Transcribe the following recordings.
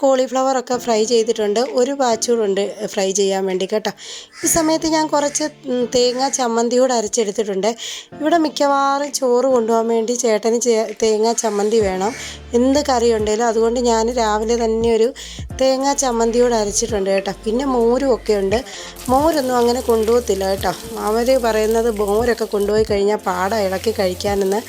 അങ്ങനെ ഒക്കെ ഫ്രൈ ചെയ്തിട്ടുണ്ട്. ഒരു ബാച്ചൂടുണ്ട് ഫ്രൈ ചെയ്യാൻ വേണ്ടി കേട്ടോ. ഈ സമയത്ത് ഞാൻ കുറച്ച് തേങ്ങ തേങ്ങ ചമ്മന്തിയോട് അരച്ചെടുത്തിട്ടുണ്ട്. ഇവിടെ മിക്കവാറും ചോറ് കൊണ്ടുപോകാൻ വേണ്ടി ചേട്ടന് തേങ്ങ ചമ്മന്തി വേണം. എന്ത് കറി ഉണ്ടെങ്കിലും അതുകൊണ്ട് ഞാൻ രാവിലെ തന്നെ ഒരു തേങ്ങ ചമ്മന്തിയോട് അരച്ചിട്ടുണ്ട് കേട്ടോ. പിന്നെ മോരും ഒക്കെ ഉണ്ട്. മോരൊന്നും അങ്ങനെ കൊണ്ടുപോകത്തില്ല കേട്ടോ. അവർ പറയുന്നത് മോരൊക്കെ കൊണ്ടുപോയി കഴിഞ്ഞാൽ പാട ഇളക്കി കഴിക്കാനെന്ന്.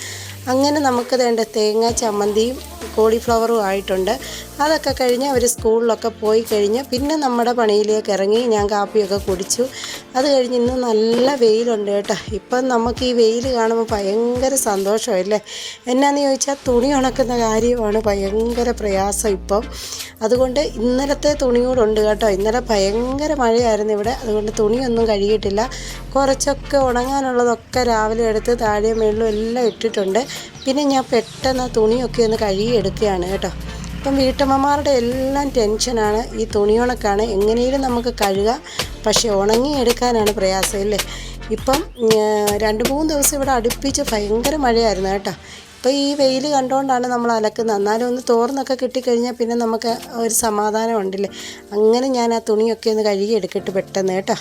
അങ്ങനെ നമുക്ക് വേണ്ട തേങ്ങ ചമ്മന്തിയും കോളിഫ്ലവറും ആയിട്ടുണ്ട്. അതൊക്കെ കഴിഞ്ഞ് അവർ സ്കൂളിലൊക്കെ പോയി കഴിഞ്ഞ് പിന്നെ നമ്മുടെ പണിയിലേക്ക് ഇറങ്ങി ഞാൻ കാപ്പിയൊക്കെ കുടിച്ചു. അത് കഴിഞ്ഞ് ഇന്ന് നല്ല വെയിലുണ്ട് കേട്ടോ. ഇപ്പം നമുക്ക് ഈ വെയിൽ കാണുമ്പോൾ ഭയങ്കര സന്തോഷമല്ലേ എന്നാന്ന് ചോദിച്ചാൽ തുണി ഉണക്കുന്ന കാര്യമാണ് ഭയങ്കര പ്രയാസം ഇപ്പം. അതുകൊണ്ട് ഇന്നലത്തെ തുണിയോടുണ്ട് കേട്ടോ. ഇന്നലെ ഭയങ്കര മഴയായിരുന്നു ഇവിടെ. അതുകൊണ്ട് തുണിയൊന്നും കഴുകിയിട്ടില്ല. കുറച്ചൊക്കെ ഉണങ്ങാനുള്ളതൊക്കെ രാവിലെ എടുത്ത് താഴെ മേളിലും എല്ലാം ഇട്ടിട്ടുണ്ട്. പിന്നെ ഞാൻ പെട്ടെന്ന് തുണിയൊക്കെ ഒന്ന് കഴുകിയെടുക്കുകയാണ് കേട്ടോ. ഇപ്പം വീട്ടമ്മമാരുടെ എല്ലാം ടെൻഷനാണ്. ഈ തുണി ഉണക്കാണ് എങ്ങനെയും നമുക്ക് കഴുകാം. പക്ഷേ ഉണങ്ങിയെടുക്കാനാണ് പ്രയാസം അല്ലേ? ഇപ്പം രണ്ട് മൂന്ന് ദിവസം ഇവിടെ അടുപ്പിച്ച് ഭയങ്കര മഴയായിരുന്നു കേട്ടോ. ഇപ്പോൾ ഈ വെയിൽ കണ്ടുകൊണ്ടാണ് നമ്മൾ അലക്കുന്നത്. എന്നാലും ഒന്ന് തോർന്നൊക്കെ കിട്ടിക്കഴിഞ്ഞാൽ പിന്നെ നമുക്ക് ഒരു സമാധാനം ഉണ്ടല്ലേ അങ്ങനെ ഞാൻ ആ തുണിയൊക്കെ ഒന്ന് കഴുകി എടുക്കട്ടെ പെട്ടെന്ന് കേട്ടോ.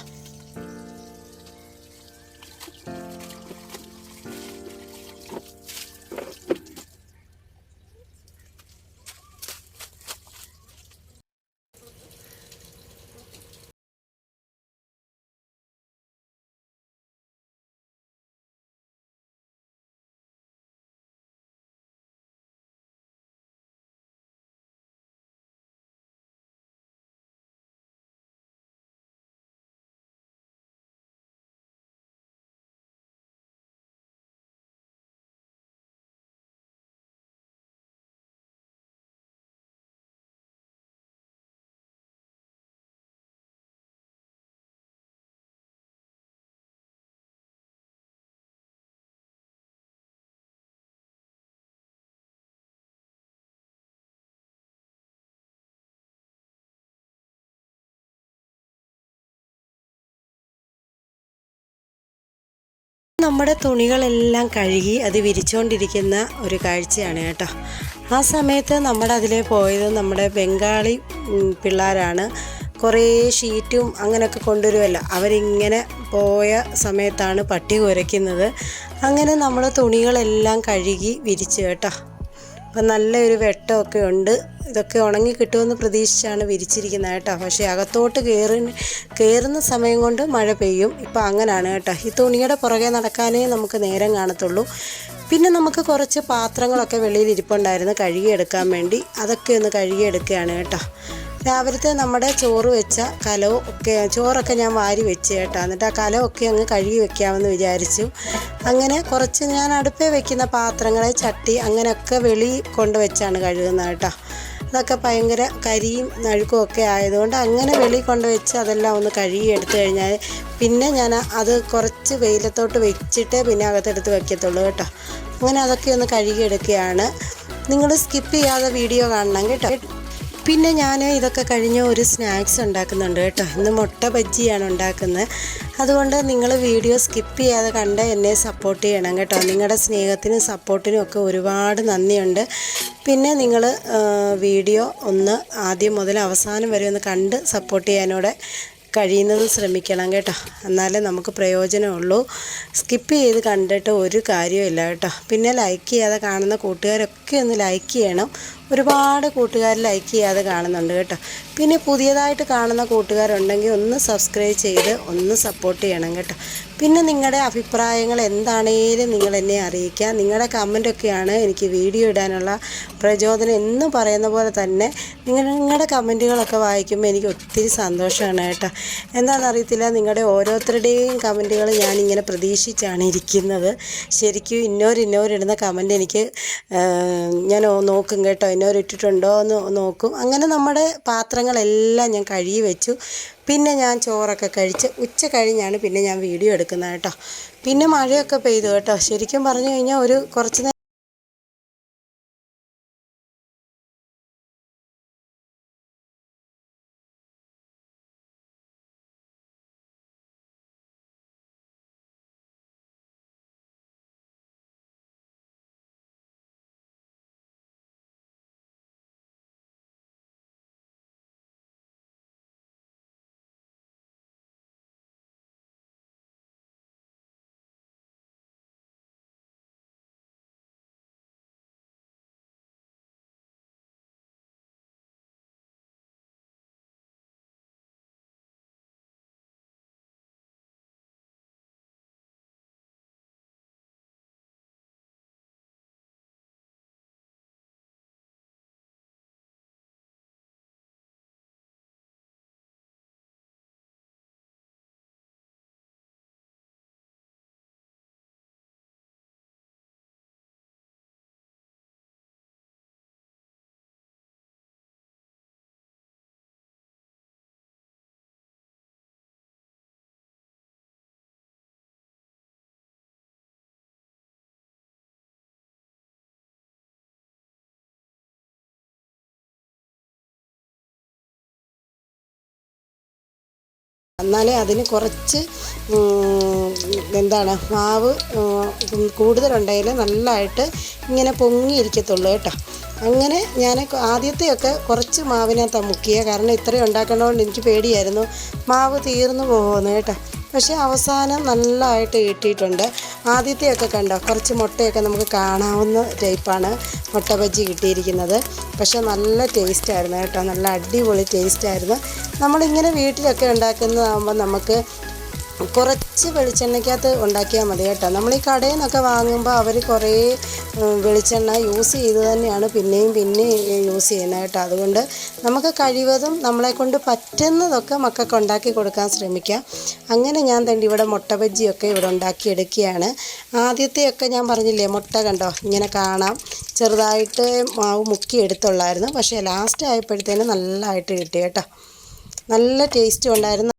നമ്മുടെ തുണികളെല്ലാം കഴുകി അത് വിരിച്ചുകൊണ്ടിരിക്കുന്ന ഒരു കാഴ്ചയാണ് കേട്ടോ. ആ സമയത്ത് നമ്മുടെ അതിലെ പോയത് നമ്മുടെ ബംഗാളി പിള്ളേരാണ്. കുറേ ഷീറ്റും അങ്ങനെയൊക്കെ കൊണ്ടുവരുമല്ലോ അവരിങ്ങനെ പോയ സമയത്താണ് പട്ടി കുരയ്ക്കുന്നത്. അങ്ങനെ നമ്മൾ തുണികളെല്ലാം കഴുകി വിരിച്ചു കേട്ടോ. അപ്പം നല്ലൊരു വെട്ടമൊക്കെ ഉണ്ട്. ഇതൊക്കെ ഉണങ്ങി കിട്ടുമെന്ന് പ്രതീക്ഷിച്ചാണ് വിരിച്ചിരിക്കുന്നത് കേട്ടോ. പക്ഷേ അകത്തോട്ട് കയറി കയറുന്ന സമയം കൊണ്ട് മഴ പെയ്യും. ഇപ്പം അങ്ങനെയാണ് കേട്ടോ. ഈ തുണിയുടെ പുറകെ നടക്കാനേ നമുക്ക് നേരം കാണത്തുള്ളൂ. പിന്നെ നമുക്ക് കുറച്ച് പാത്രങ്ങളൊക്കെ വെളിയിൽ ഇരിപ്പുണ്ടായിരുന്നു കഴുകിയെടുക്കാൻ വേണ്ടി. അതൊക്കെ ഒന്ന് കഴുകിയെടുക്കുകയാണ് കേട്ടോ. രാവിലത്തെ നമ്മുടെ ചോറ് വെച്ച കലവും ഒക്കെ ചോറൊക്കെ ഞാൻ വാരി വെച്ച് കേട്ടോ. എന്നിട്ട് ആ കലമൊക്കെ അങ്ങ് കഴുകി വെക്കാമെന്ന് വിചാരിച്ചു. അങ്ങനെ കുറച്ച് ഞാൻ അടുപ്പേ വെക്കുന്ന പാത്രങ്ങളെ ചട്ടി അങ്ങനെയൊക്കെ വെളി കൊണ്ട് വെച്ചാണ് കഴുകുന്നത് കേട്ടോ. അതൊക്കെ ഭയങ്കര കരിയും അഴുക്കും ഒക്കെ ആയതുകൊണ്ട് അങ്ങനെ വെളി കൊണ്ട് വെച്ച് അതെല്ലാം ഒന്ന് കഴുകി എടുത്തു കഴിഞ്ഞാൽ പിന്നെ ഞാൻ അത് കുറച്ച് വെയിലത്തോട്ട് വെച്ചിട്ടേ പിന്നെ അകത്തെടുത്ത് വയ്ക്കത്തുള്ളൂ കേട്ടോ. അങ്ങനെ അതൊക്കെ ഒന്ന് കഴുകിയെടുക്കുകയാണ് നിങ്ങൾ സ്കിപ്പ് ചെയ്യാതെ വീഡിയോ കാണണം കേട്ടോ. പിന്നെ ഞാൻ ഇതൊക്കെ കഴിഞ്ഞ് ഒരു സ്നാക്സ് ഉണ്ടാക്കുന്നുണ്ട് കേട്ടോ. ഇന്ന് മുട്ട ബജ്ജിയാണ് ഉണ്ടാക്കുന്നത്. അതുകൊണ്ട് നിങ്ങൾ വീഡിയോ സ്കിപ്പ് ചെയ്യാതെ കണ്ട് എന്നെ സപ്പോർട്ട് ചെയ്യണം കേട്ടോ. നിങ്ങളുടെ സ്നേഹത്തിനും സപ്പോർട്ടിനും ഒക്കെ ഒരുപാട് നന്ദിയുണ്ട്. പിന്നെ നിങ്ങൾ വീഡിയോ ഒന്ന് ആദ്യം മുതൽ അവസാനം വരെ ഒന്ന് കണ്ട് സപ്പോർട്ട് ചെയ്യാനൂടെ കഴിയുന്നത് ശ്രമിക്കണം കേട്ടോ. എന്നാലേ നമുക്ക് പ്രയോജനമുള്ളൂ. സ്കിപ്പ് ചെയ്ത് കണ്ടിട്ട് ഒരു കാര്യമില്ല കേട്ടോ. പിന്നെ ലൈക്ക് ചെയ്യാതെ കാണുന്ന കൂട്ടുകാരൊക്കെ ഒന്ന് ലൈക്ക് ചെയ്യണം. ഒരുപാട് കൂട്ടുകാർ ലൈക്ക് ചെയ്യാതെ കാണുന്നുണ്ട് കേട്ടോ. പിന്നെ പുതിയതായിട്ട് കാണുന്ന കൂട്ടുകാരുണ്ടെങ്കിൽ ഒന്ന് സബ്സ്ക്രൈബ് ചെയ്ത് ഒന്ന് സപ്പോർട്ട് ചെയ്യണം കേട്ടോ. പിന്നെ നിങ്ങളുടെ അഭിപ്രായങ്ങൾ എന്താണേലും നിങ്ങൾ എന്നെ അറിയിക്കുക. നിങ്ങളുടെ കമന്റൊക്കെയാണ് എനിക്ക് വീഡിയോ ഇടാനുള്ള പ്രചോദനം എന്ന് പറയുന്ന പോലെ തന്നെ നിങ്ങൾ നിങ്ങളുടെ കമന്റുകളൊക്കെ വായിക്കുമ്പോൾ എനിക്ക് ഒത്തിരി സന്തോഷമാണ് കേട്ടോ. എന്താണെന്നറിയത്തില്ല. നിങ്ങളുടെ ഓരോരുത്തരുടെയും കമന്റുകൾ ഞാനിങ്ങനെ പ്രതീക്ഷിച്ചാണ് ഇരിക്കുന്നത്. ശരിക്കും ഇന്നോരിന്നോരിടുന്ന കമന്റ് എനിക്ക് ഞാൻ നോക്കും കേട്ടോ. ഇന്നോരിട്ടിട്ടുണ്ടോ എന്ന് നോക്കും. അങ്ങനെ നമ്മുടെ പാത്രങ്ങളെല്ലാം ഞാൻ കഴുകി വെച്ചു. പിന്നെ ഞാൻ ചോറൊക്കെ കഴിച്ച് ഉച്ച കഴിഞ്ഞാണ് പിന്നെ ഞാൻ വീഡിയോ എടുക്കുന്നത് കേട്ടോ. പിന്നെ മഴയൊക്കെ പെയ്തു കേട്ടോ. ശരിക്കും പറഞ്ഞു കഴിഞ്ഞാൽ ഒരു കുറച്ച് എന്നാലേ അതിന് കുറച്ച് എന്താണ് മാവ് കൂടുതലുണ്ടെങ്കിൽ നല്ലതായിട്ട് ഇങ്ങനെ പൊങ്ങിയിരിക്കത്തുള്ളൂ കേട്ടോ. അങ്ങനെ ഞാൻ ആദ്യത്തെയൊക്കെ കുറച്ച് മാവിനകത്താണ് മുക്കിയ. കാരണം ഇത്രയും ഉണ്ടാക്കണമെന്ന് എനിക്ക് പേടിയായിരുന്നു. മാവ് തീർന്നു പോകുമെന്ന് കേട്ടോ. പക്ഷേ അവസാനം നല്ലതായിട്ട് കിട്ടിയിട്ടുണ്ട്. ആദ്യത്തെയൊക്കെ കണ്ടോ? കുറച്ച് മുട്ടയൊക്കെ നമുക്ക് കാണാവുന്ന ടൈപ്പാണ് മുട്ട ബജ്ജി കിട്ടിയിരിക്കുന്നത്. പക്ഷേ നല്ല ടേസ്റ്റായിരുന്നു കേട്ടോ. നല്ല അടിപൊളി ടേസ്റ്റായിരുന്നു. നമ്മളിങ്ങനെ വീട്ടിലൊക്കെ ഉണ്ടാക്കുന്നതാകുമ്പോൾ നമുക്ക് കുറച്ച് വെളിച്ചെണ്ണയ്ക്കകത്ത് ഉണ്ടാക്കിയാൽ മതി കേട്ടോ. നമ്മൾ ഈ കടയിൽ നിന്നൊക്കെ വാങ്ങുമ്പോൾ അവർ കുറേ വെളിച്ചെണ്ണ യൂസ് ചെയ്ത് തന്നെയാണ് പിന്നെയും പിന്നെയും യൂസ് ചെയ്യുന്നത് കേട്ടോ. അതുകൊണ്ട് നമുക്ക് കഴിവതും നമ്മളെ കൊണ്ട് പറ്റുന്നതൊക്കെ മക്കൾക്ക് ഉണ്ടാക്കി കൊടുക്കാൻ ശ്രമിക്കാം. അങ്ങനെ ഞാൻ തന്നെ ഇവിടെ മുട്ട ബജ്ജിയൊക്കെ ഇവിടെ ഉണ്ടാക്കിയെടുക്കുകയാണ്. ആദ്യത്തെയൊക്കെ ഞാൻ പറഞ്ഞില്ലേ മുട്ട കണ്ടോ? ഇങ്ങനെ കാണാം. ചെറുതായിട്ട് മാവ് മുക്കി എടുത്തുള്ളായിരുന്നു. പക്ഷേ ലാസ്റ്റ് ആയപ്പോഴത്തേനും നല്ലതായിട്ട് കിട്ടി കേട്ടോ. നല്ല ടേസ്റ്റും ഉണ്ടായിരുന്നു.